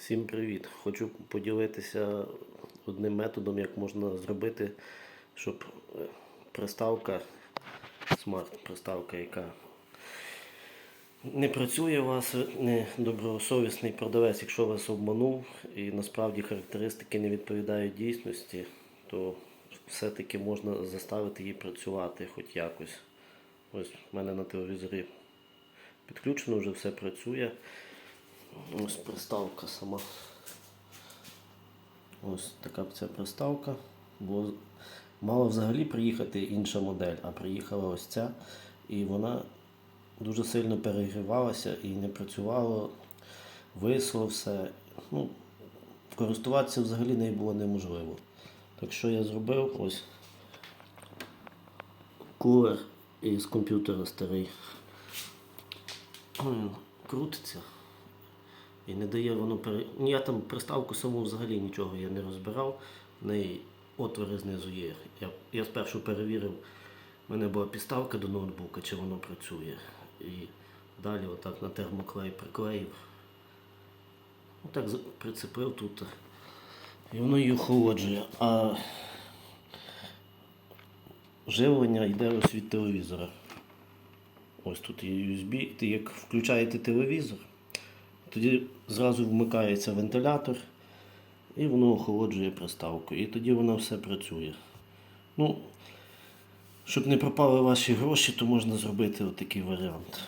Всім привіт! Хочу поділитися одним методом, як можна зробити, щоб е, приставка, смарт-приставка, яка не працює у вас, не добросовісний продавець, якщо вас обманув і насправді характеристики не відповідають дійсності, то все-таки можна заставити її працювати хоч якось. Ось в мене на телевізорі підключено, вже все працює. Ось приставка сама. Ось така ця приставка. Бо мала взагалі приїхати інша модель, а приїхала ось ця. І вона дуже сильно перегрівалася і не працювало, висло все. Ну, користуватися взагалі нею було неможливо. Так що я зробив ось кулер із комп'ютера старий. Крутиться. І не дає воно пере... Ну, Я там приставку саму взагалі нічого я не розбирав. В неї отвори знизу є. Я, я спершу перевірив, в мене була підставка до ноутбука, чи воно працює. І далі отак на термоклей приклеїв. Отак за- прицепив тут. І воно її охолоджує. А живлення йде ось від телевізора. Ось тут є USB. Ти як включаєте телевізор, тоді зразу вмикається вентилятор і воно охолоджує приставку. І тоді воно все працює. Ну, щоб не пропали ваші гроші, то можна зробити отакий варіант.